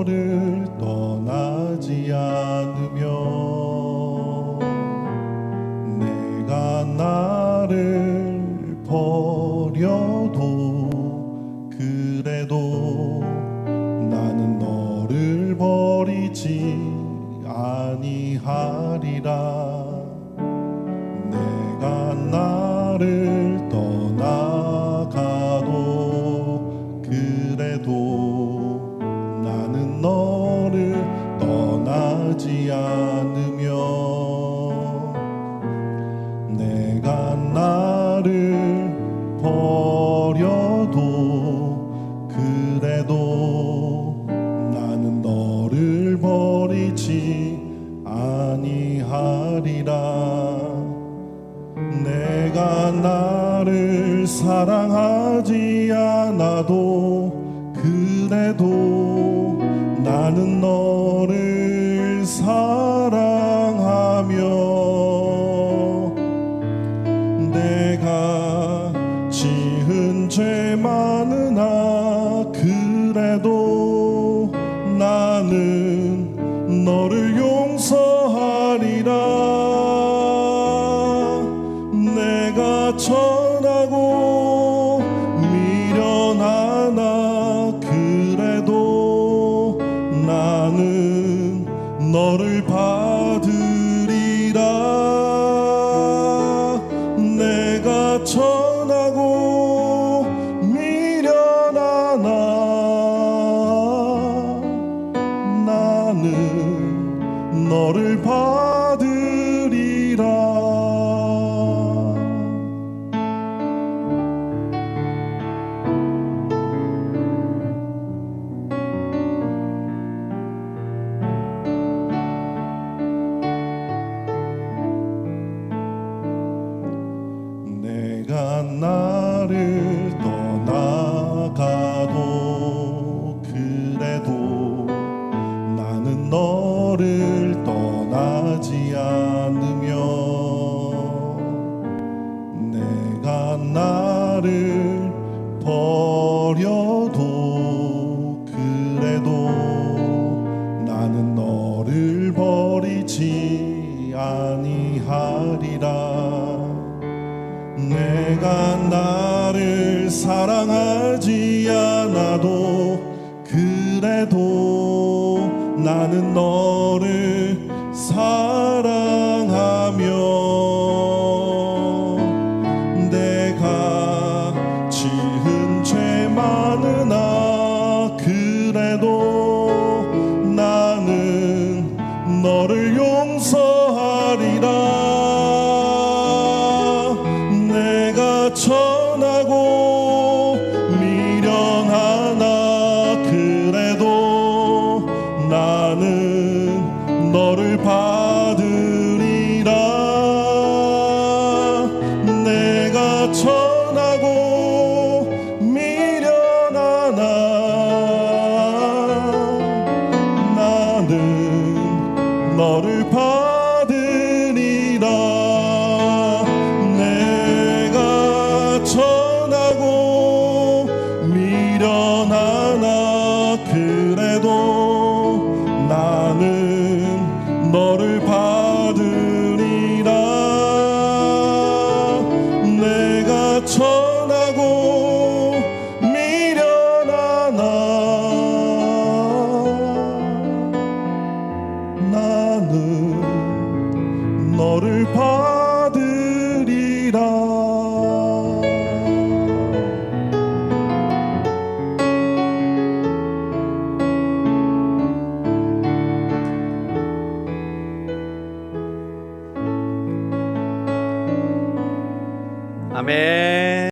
너를 떠나지 않으며 내가 나를 버려도 그래도 나는 너를 버리지 아니하리라. 버리지 아니하리라. 내가 나를 사랑하지 않아도 그래도 나는 너를 사랑 미련하나 그래도 나는 너를 받으리라. 내가 천하고 미련하나 나는 너를 받 나를 버려도 그래도 나는 너를 버리지 아니하리라. 내가 나를 사랑하지 않아도 그래도 나는 너를 그래도 나는 너를 용서하리라. 내가 천하고 너를 받 아멘.